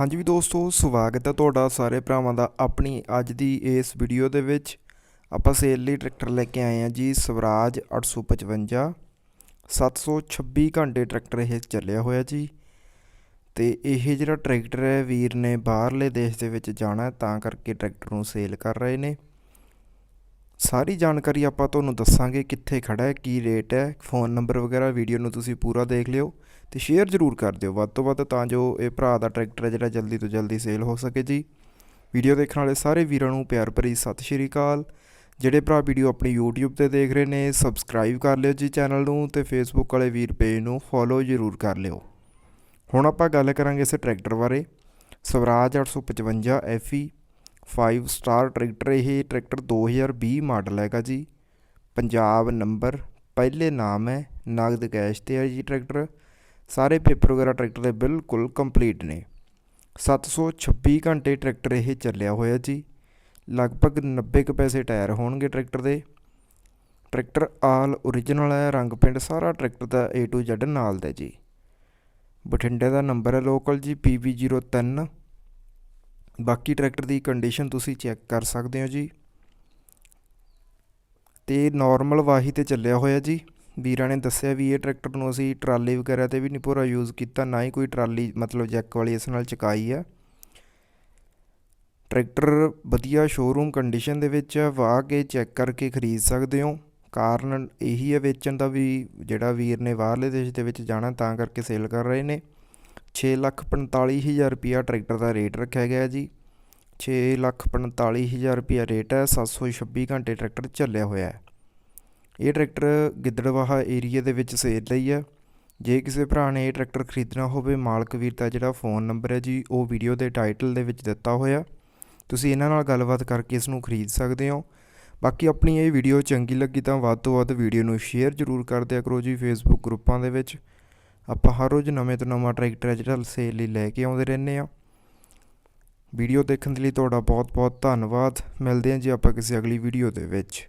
ਹਾਂਜੀ ਵੀ ਦੋਸਤੋ, ਸਵਾਗਤ ਹੈ ਤੁਹਾਡਾ ਸਾਰੇ ਭਰਾਵਾਂ ਦਾ ਆਪਣੀ ਅੱਜ ਦੀ ਇਸ ਵੀਡੀਓ ਦੇ ਵਿੱਚ। ਆਪਾਂ ਸੇਲ ਲਈ ਟਰੈਕਟਰ ਲੈ ਕੇ ਆਏ ਹਾਂ ਜੀ, ਸਵਰਾਜ 855 726 ਘੰਟੇ ਟਰੈਕਟਰ ਇਹ ਚੱਲਿਆ ਹੋਇਆ ਜੀ। ਤੇ ਇਹ ਜਿਹੜਾ ਟਰੈਕਟਰ ਹੈ, ਵੀਰ ਨੇ ਬਾਹਰਲੇ ਦੇਸ਼ ਦੇ ਵਿੱਚ ਜਾਣਾ ਤਾਂ ਕਰਕੇ ਟਰੈਕਟਰ ਨੂੰ ਸੇਲ ਕਰ ਰਹੇ ਨੇ। ਸਾਰੀ ਜਾਣਕਾਰੀ ਆਪਾਂ ਤੁਹਾਨੂੰ ਦੱਸਾਂਗੇ ਕਿੱਥੇ ਖੜਾ ਹੈ, ਕੀ ਰੇਟ ਹੈ ਫੋਨ ਨੰਬਰ ਵਗੈਰਾ ਵੀਡੀਓ ਨੂੰ ਤੁਸੀਂ ਪੂਰਾ ਦੇਖ ਲਿਓ ਤੇ ਸ਼ੇਅਰ ਜ਼ਰੂਰ ਕਰ ਦਿਓ। ਵੱਧ ਤੋਂ ਵੱਧ ਤਾਂ ਜੋ ਇਹ ਭਰਾ ਦਾ ਟਰੈਕਟਰ ਹੈ ਜਿਹੜਾ ਜਲਦੀ ਤੋਂ ਜਲਦੀ ਸੇਲ ਹੋ ਸਕੇ ਜੀ। ਵੀਡੀਓ ਦੇਖਣ ਵਾਲੇ ਸਾਰੇ ਵੀਰਾਂ ਨੂੰ ਪਿਆਰ ਭਰੀ ਸਤਿ ਸ਼੍ਰੀ ਅਕਾਲ। ਜਿਹੜੇ ਭਰਾ ਵੀਡੀਓ ਆਪਣੀ YouTube ਤੇ ਦੇਖ ਰਹੇ ਨੇ ਸਬਸਕ੍ਰਾਈਬ ਕਰ ਲਿਓ ਜੀ ਚੈਨਲ ਨੂੰ ਤੇ Facebook ਵਾਲੇ ਵੀਰ ਪੇਜ ਨੂੰ ਫੋਲੋ ਜ਼ਰੂਰ ਕਰ ਲਿਓ। ਹੁਣ ਆਪਾਂ ਗੱਲ ਕਰਾਂਗੇ ਇਸ ਟਰੈਕਟਰ ਬਾਰੇ। ਸਵਰਾਜ 855 FE 5 ਸਟਾਰ ਟਰੈਕਟਰ ਇਹ ਟਰੈਕਟਰ 2020 ਮਾਡਲ ਹੈਗਾ ਜੀ। ਪੰਜਾਬ ਨੰਬਰ ਪਹਿਲੇ ਨਾਮ ਹੈ, ਨਗਦ ਕੈਸ਼ ਤੇ ਹੈ ਜੀ ਟਰੈਕਟਰ ਸਾਰੇ ਪੇਪਰ ਵਗੈਰਾ ਟਰੈਕਟਰ ਦੇ ਬਿਲਕੁਲ ਕੰਪਲੀਟ ਨੇ। 726 ਘੰਟੇ ਟਰੈਕਟਰ ਇਹ ਚੱਲਿਆ ਹੋਇਆ ਜੀ। ਲਗਭਗ 90 ਕੁ ਪੈਸੇ ਟਾਇਰ ਹੋਣਗੇ ਟਰੈਕਟਰ ਦੇ। ਟਰੈਕਟਰ ਆਲ ਓਰੀਜਨਲ ਹੈ, ਰੰਗ ਪਿੰਡ ਸਾਰਾ ਟਰੈਕਟਰ ਦਾ A to Z ਨਾਲ ਦਾ ਜੀ। ਬਠਿੰਡੇ ਦਾ ਨੰਬਰ ਹੈ ਲੋਕਲ ਜੀ PB03 ਬਾਕੀ ਟਰੈਕਟਰ ਦੀ ਕੰਡੀਸ਼ਨ ਤੁਸੀਂ ਚੈੱਕ ਕਰ ਸਕਦੇ ਹੋ ਜੀ। ਤੇ ਨਾਰਮਲ ਵਾਹੀ ਤੇ ਚੱਲਿਆ ਹੋਇਆ ਜੀ। ਵੀਰਾਂ ਨੇ ਦੱਸਿਆ ਵੀ ਇਹ ਟਰੈਕਟਰ ਨੂੰ ਅਸੀਂ ਟਰਾਲੀ ਵਗੈਰਾ ਤੇ ਵੀ ਨਹੀਂ ਪੂਰਾ ਯੂਜ਼ ਕੀਤਾ, ਨਾ ਹੀ ਕੋਈ ਟਰਾਲੀ ਮਤਲਬ ਜੈਕ ਵਾਲੀ ਇਸ ਨਾਲ ਚਕਾਈ ਹੈ ਟਰੈਕਟਰ ਵਧੀਆ ਸ਼ੋਰੂਮ ਕੰਡੀਸ਼ਨ ਦੇ ਵਿੱਚ ਹੈ ਵਾਹ ਕੇ ਚੈੱਕ ਕਰਕੇ ਖਰੀਦ ਸਕਦੇ ਹੋ। ਕਾਰਨ ਇਹੀ ਹੈ ਵੇਚਣ ਦਾ ਵੀ ਜਿਹੜਾ ਵੀਰ ਨੇ ਬਾਹਰਲੇ ਦੇਸ਼ ਦੇ ਵਿੱਚ ਜਾਣਾ, ਤਾਂ ਕਰਕੇ ਸੇਲ ਕਰ ਰਹੇ ਨੇ। 6 ਲੱਖ 45 ਹਜ਼ਾਰ ਰੁਪਿਆ ਟਰੈਕਟਰ ਦਾ ਰੇਟ ਰੱਖਿਆ ਗਿਆ ਜੀ। 6 ਲੱਖ 45 ਹਜ਼ਾਰ ਰੁਪਿਆ ਰੇਟ ਹੈ 726 ਘੰਟੇ ਟਰੈਕਟਰ ਚੱਲਿਆ ਹੋਇਆ ਹੈ। ਇਹ ਟਰੈਕਟਰ ਗਿੱਦੜਵਾਹਾ ਏਰੀਆ ਦੇ ਵਿੱਚ ਸੇਲ ਲਈ ਹੈ। ਜੇ ਕਿਸੇ ਭਰਾ ਨੇ ਇਹ ਟਰੈਕਟਰ ਖਰੀਦਣਾ ਹੋਵੇ, ਮਾਲਕ ਵੀਰ ਦਾ ਜਿਹੜਾ ਫੋਨ ਨੰਬਰ ਹੈ ਜੀ, ਉਹ ਵੀਡੀਓ ਦੇ ਟਾਈਟਲ ਦੇ ਵਿੱਚ ਦਿੱਤਾ ਹੋਇਆ। ਤੁਸੀਂ ਇਹਨਾਂ ਨਾਲ ਗੱਲਬਾਤ ਕਰਕੇ ਇਸ ਨੂੰ ਖਰੀਦ ਸਕਦੇ ਹੋ। ਬਾਕੀ ਆਪਣੀ ਇਹ ਵੀਡੀਓ ਚੰਗੀ ਲੱਗੀ ਤਾਂ ਵੱਧ ਤੋਂ ਵੱਧ ਵੀਡੀਓ ਨੂੰ ਸ਼ੇਅਰ ਜ਼ਰੂਰ ਕਰ ਦਿਆ ਕਰੋ ਜੀ ਫੇਸਬੁੱਕ ਗਰੁੱਪਾਂ ਦੇ ਵਿੱਚ। ਆਪਾਂ ਹਰ ਰੋਜ਼ ਨਵੇਂ ਤੋਂ ਨਵਾਂ ਟਰੈਕਟਰ ਹੈ ਜਿਹੜਾ ਸੇਲ ਲਈ ਲੈ ਕੇ ਆਉਂਦੇ ਰਹਿੰਦੇ ਆ ਵੀਡੀਓ ਦੇਖਣ ਦੇ ਲਈ ਤੁਹਾਡਾ ਬਹੁਤ ਬਹੁਤ ਧੰਨਵਾਦ। ਮਿਲਦੇ ਹਾਂ ਜੀ ਆਪਾਂ ਕਿਸੇ ਅਗਲੀ ਵੀਡੀਓ ਦੇ ਵਿੱਚ।